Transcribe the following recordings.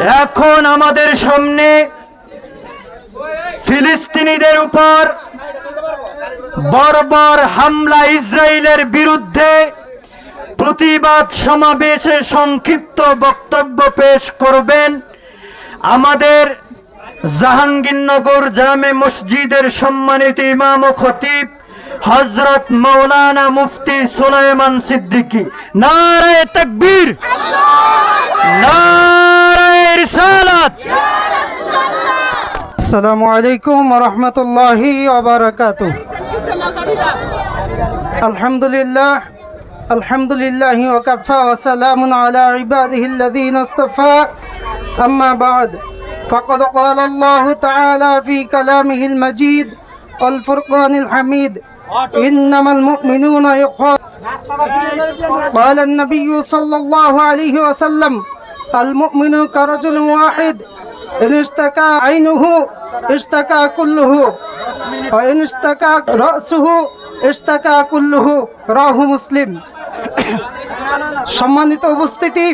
এখন আমাদের সামনে ফিলিস্তিনিদের উপর বর্বর হামলা ইসরায়েলের বিরুদ্ধে প্রতিবাদ সমাবেশে সংক্ষিপ্ত বক্তব্য পেশ করবেন আমাদের জাহাঙ্গীরনগর জামে মসজিদের সম্মানিত ইমাম ও খতিব হজরত মৌলানা মুফতি সুলাইমান সিদ্দিকী। নারায় তকবীর। নারায় রিসালাত السلام عليكم ورحمة الله وبركاته الحمد لله الحمد لله وكفى وسلام على عباده الذين اصطفى أما بعد فقد قال الله تعالى في كلامه المجيد والفرقان الحميد إنما المؤمنون يخاف قال النبي صلى الله عليه وسلم المؤمن كرجل واحد إن اشتكى عينه اشتكى كله وإن اشتكى رأسه اشتكى كله রাহ মুসলিম সম্মানিত উপস্থিতি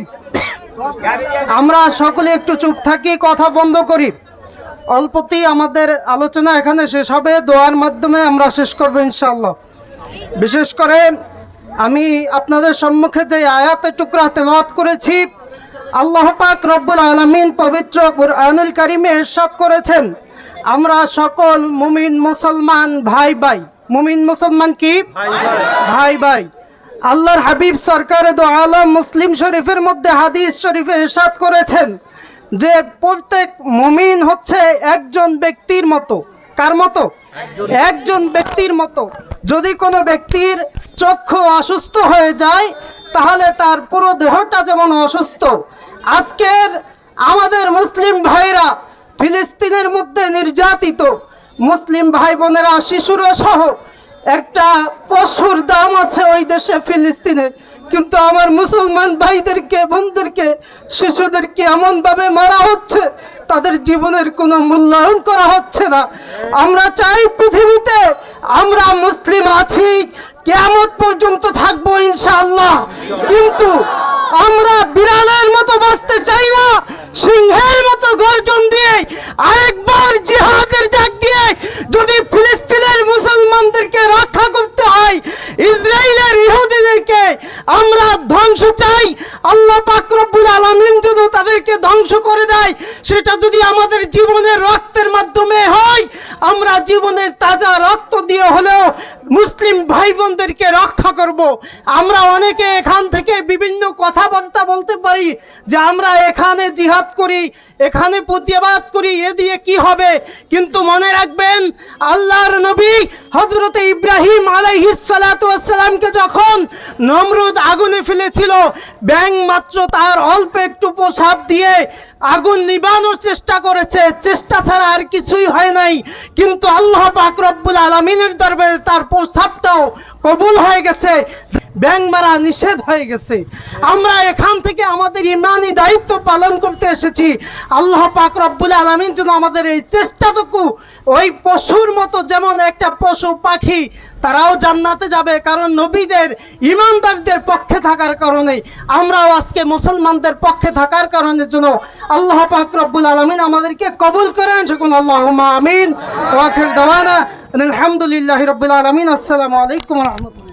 আমরা সকলে একটু চুপ থাকি কথা বন্ধ করি অল্পতেই আমাদের আলোচনা এখানে শেষ হবে দোয়ার মাধ্যমে আমরা শেষ করবো ইনশাআল্লাহ বিশেষ করে আমি আপনাদের সম্মুখে যে আয়াতের টুকরা তেলাওয়াত করেছি আল্লাহ পাক রব্বুল আলমিন পবিত্র কুরআনুল কারিমে ইরশাদ করেছেন। আমরা সকল মুমিন মুসলমান ভাই ভাই। মুমিন মুসলমান কি? ভাই ভাই। আল্লাহর হাবিব সরকার দো আলম মুসলিম শরীফের মধ্যে হাদিস শরীফে ইরশাদ করেছেন যে প্রত্যেক মুমিন হচ্ছে একজন ব্যক্তির মতো। কার মতো? একজন ব্যক্তির মতো। যদি কোনো ব্যক্তির চক্ষু অসুস্থ হয়ে যায় তাহলে তার পুরো দেহটা যেমন অসুস্থ, আজকের আমাদের মুসলিম ভাইরা ফিলিস্তিনের মধ্যে নির্যাতিত। মুসলিম ভাই বোনেরা, শিশুরা সহ একটা পশুর দাম আছে ওই দেশে ফিলিস্তিনে। কিন্তু আমার মুসলমান ভাইদেরকে বন্ধুদেরকে শিশুদেরকে এমনভাবে মারা হচ্ছে, তাদের জীবনের কোনো মূল্যায়ন করা হচ্ছে না। আমরা চাই পৃথিবীতে আমরা মুসলিম আছি কেমন পর্যন্ত থাকব ইনশাল্লাহ কিন্তু আমরা বিড়ালের মতো বাঁচতে চাই না সিংহের মতো গর্জন দিয়ে আরেকবার জিহাদের ডাক দিয়ে যদি ফিলিস্তিনের মুসলমানদেরকে রক্ষা করতে হয় ইসরায়েলের ইহুদিদেরকে আমরা ধ্বংস চাই। আল্লাহ পাক আলামিন যদি তাদেরকে ধ্বংস করে দেয়, সেটা যদি আমাদের জীবনের রক্তের মাধ্যমে হয়, আমরা জীবনের তাজা রক্ত দিয়ে হলেও মুসলিম ভাই বোনদেরকে রক্ষা করব। আমরা অনেকে এখান থেকে বিভিন্ন কথাবার্তা বলতে পারি যে আমরা এখানে জিহাদ করি এখানে প্রতিবাদ করি, এ দিয়ে কি হবে? কিন্তু মনে রাখবেন, আল্লাহর নবী হজরতে ইব্রাহিম আলাইহিসালামকে যখন নমরুদ আগুনে ফেলেছিল ব্যাং মাত্র তার অল্প একটু প্রসাব দিয়ে আগুন নিবানোর চেষ্টা করেছে, চেষ্টা ছাড়া আর কিছুই হয় নাই। কিন্তু আল্লাহ পাক রব্বুল আলমিনের দরবারে তার প্রস্তাবটাও কবুল হয়ে গেছে ব্যাং মারা নিষেধ হয়ে গেছে। আমরা এখান থেকে আমাদের ইমানি দায়িত্ব পালন করতে এসেছি। আল্লাহ পাক রব্বুল আলমিন যেন আমাদের এই চেষ্টাটুকু ওই পশুর মতো যেমন একটা পশু পাখি, তারাও জান্নাতে যাবে। কারণ নবীদের ইমানদারদের পক্ষে থাকার কারণে, আমরাও আজকে মুসলমানদের পক্ষে থাকার কারণে জন্য আল্লাহ পাক রব্বুল আলমিন আমাদেরকে কবুল করেন। সকল আল্লাহ আমিন। আলহামদুলিল্লাহ রব্বুল আলমিন। আসসালামু আলাইকুম রহমতুল্লাহ।